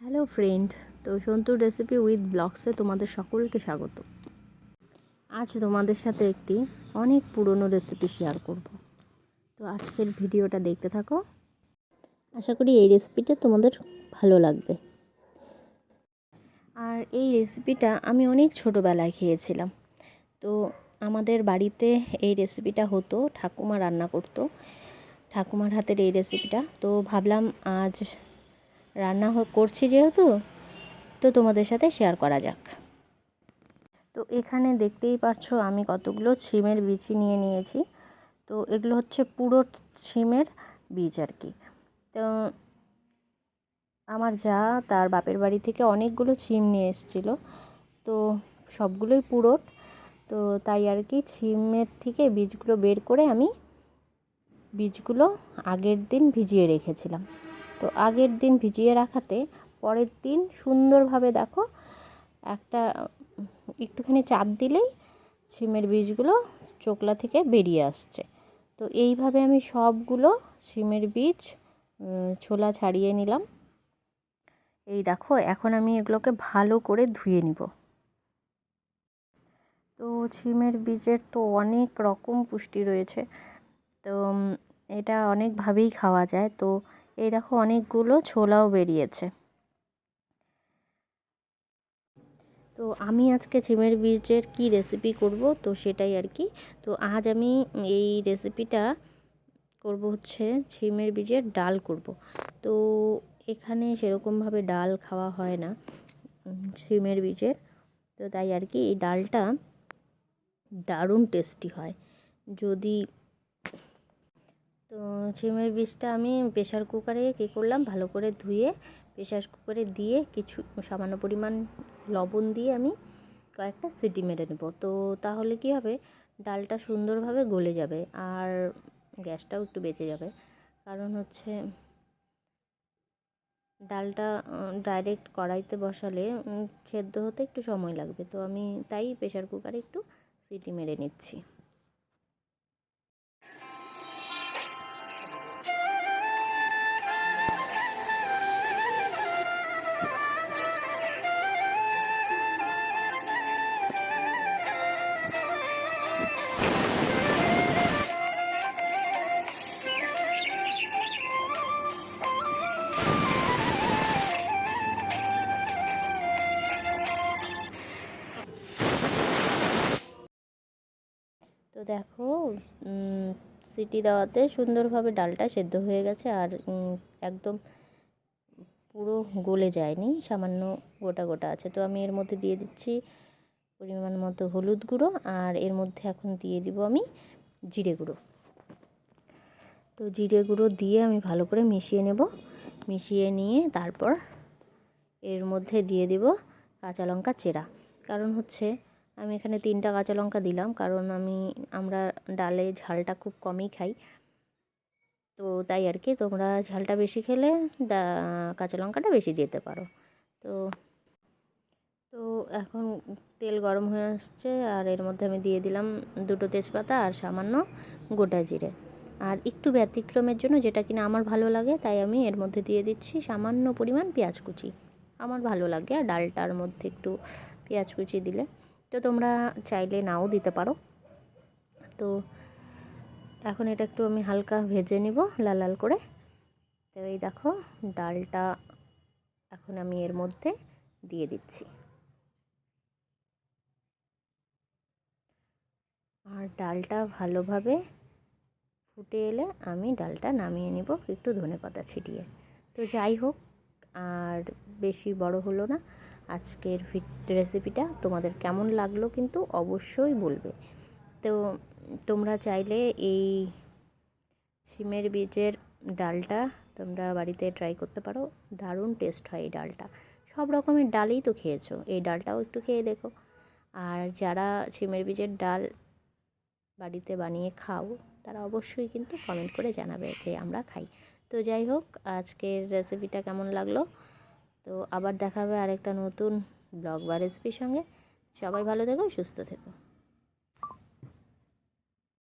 Hello friend তো santoor recipe with ব্লগসে তোমাদের সকলকে স্বাগত। আজ তোমাদের সাথে একটি অনেক পুরনো রেসিপি শেয়ার করব। তো আজকের ভিডিওটা দেখতে থাকো। আশা করি এই রেসিপিটা তোমাদের ভালো লাগবে। আর এই রেসিপিটা আমি অনেক ছোটোবেলায় খেয়েছিলাম। তো আমাদের বাড়িতে এই রেসিপিটা হতো, ঠাকুমা রান্না করতো। ঠাকুমার হাতের এই রেসিপিটা তো ভাবলাম আজ রান্না করছি যেহেতু, তো তোমাদের সাথে শেয়ার করা যাক। তো এখানে দেখতেই পাচ্ছ আমি কতগুলো ছিমের বিচি নিয়ে নিয়েছি। তো এগুলো হচ্ছে পুরো ছিমের বীজ আর কি। তো আমার যা তার বাপের বাড়ি থেকে অনেকগুলো ছিম নিয়ে এসেছিল। তো সবগুলোই পুরোট তো তাই আর কি ছিমের থেকে বীজগুলো বের করে আমি বীজগুলো আগের দিন ভিজিয়ে রেখেছিলাম। তো আগের দিন ভিজিয়ে রাখাতে পরের দিন সুন্দরভাবে দেখো একটা, একটুখানি চাপ দিলেই সিমের বীজগুলো চোকলা থেকে বেরিয়ে আসছে। তো এইভাবে আমি সবগুলো সিমের বীজ ছোলা ছাড়িয়ে নিলাম। এই দেখো, এখন আমি এগুলোকে ভালো করে ধুয়ে নিব। তো ছিমের বীজের তো অনেক রকম পুষ্টি রয়েছে। তো এটা অনেকভাবেই খাওয়া যায়। তো এই দেখো অনেকগুলো ছোলাও বেরিয়েছে। তো আমি আজকে ছিমের বীজের কি রেসিপি করব? তো সেটাই আর কি। তো আজ আমি এই রেসিপিটা করব হচ্ছে ছিমের বীজের ডাল করব। তো এখানে সেরকমভাবে ডাল খাওয়া হয় না ছিমের বীজের। তো তাই আর কি এই ডালটা দারুণ টেস্টি হয়। যদি তো সিমের বীজটা আমি প্রেশার কুকারে কী করলাম? ভালো করে ধুয়ে প্রেশার কুকারে দিয়ে কিছু সামান্য পরিমাণ লবণ দিয়ে আমি কয়েকটা সিটি মেরে নেব। তো তাহলে কী হবে? ডালটা সুন্দরভাবে গলে যাবে আর গ্যাসটাও একটু বেঁচে যাবে। কারণ হচ্ছে ডালটা ডাইরেক্ট কড়াইতে বসালে সেদ্ধ হতে একটু সময় লাগবে। তো আমি তাই প্রেশার কুকারে একটু সিটি মেরে নিচ্ছি। দেখো সিটি দেওয়াতে সুন্দরভাবে ডালটা সেদ্ধ হয়ে গেছে আর একদম পুরো গলে যায়নি, সামান্য গোটা গোটা আছে। তো আমি এর মধ্যে দিয়ে দিচ্ছি পরিমাণ মতো হলুদ গুঁড়ো আর এর মধ্যে এখন দিয়ে দিব আমি জিরে গুঁড়ো। তো জিরে গুঁড়ো দিয়ে আমি ভালো করে মিশিয়ে নেব, মিশিয়ে নিয়ে তারপর এর মধ্যে দিয়ে দিব কাঁচা লঙ্কা চেরা। কারণ হচ্ছে আমি এখানে তিনটা কাঁচা লঙ্কা দিলাম, কারণ আমি, আমরা ডালে ঝালটা খুব কমই খাই। তো তাই আর কি, তোমরা ঝালটা বেশি খেলে কাঁচা লঙ্কাটা বেশি দিতে পারো। তো তো এখন তেল গরম হয়ে আসছে, আর এর মধ্যে আমি দিয়ে দিলাম দুটো তেজপাতা আর সামান্য গোটা জিরে। আর একটু ব্যতিক্রমের জন্য যেটা কিনা আমার ভালো লাগে, তাই আমি এর মধ্যে দিয়ে দিচ্ছি সামান্য পরিমাণ পেঁয়াজ কুচি। আমার ভালো লাগে আর ডালটার মধ্যে একটু পেঁয়াজ কুচি দিলে। তো তোমরা চাইলে নাও দিতে পারো। তো এখন এটা একটু আমি হালকা ভেজে নিব লাল লাল করে। তো এই দেখো, ডালটা এখন আমি এর মধ্যে দিয়ে দিচ্ছি। আর ডালটা ভালোভাবে ফুটে এলে আমি ডালটা নামিয়ে নিব একটু ধনে পাতা ছিটিয়ে। তো যাই হোক, আর বেশি বড় হলো না। আজকের ফিট রেসিপিটা তোমাদের কেমন লাগল কিন্তু অবশ্যই বলবে। তো তোমরা চাইলে এই সিমের বীজের ডালটা তোমরা বাড়িতে ট্রাই করতে পারো। দারুণ টেস্ট হয় এই ডালটা। সব রকমের ডালই তো খেয়েছো, এই ডালটাও একটু খেয়ে দেখো। আর যারা সিমের বীজের ডাল বাড়িতে বানিয়ে খাও, তারা অবশ্যই কিন্তু কমেন্ট করে জানাবে যে আমরা খাই। তো যাই হোক, আজকের রেসিপিটা কেমন লাগল? তো আবার দেখা হবে আরেকটা নতুন ব্লগ বা রেসিপির সঙ্গে। সবাই ভালো থেকো, সুস্থ থেকো।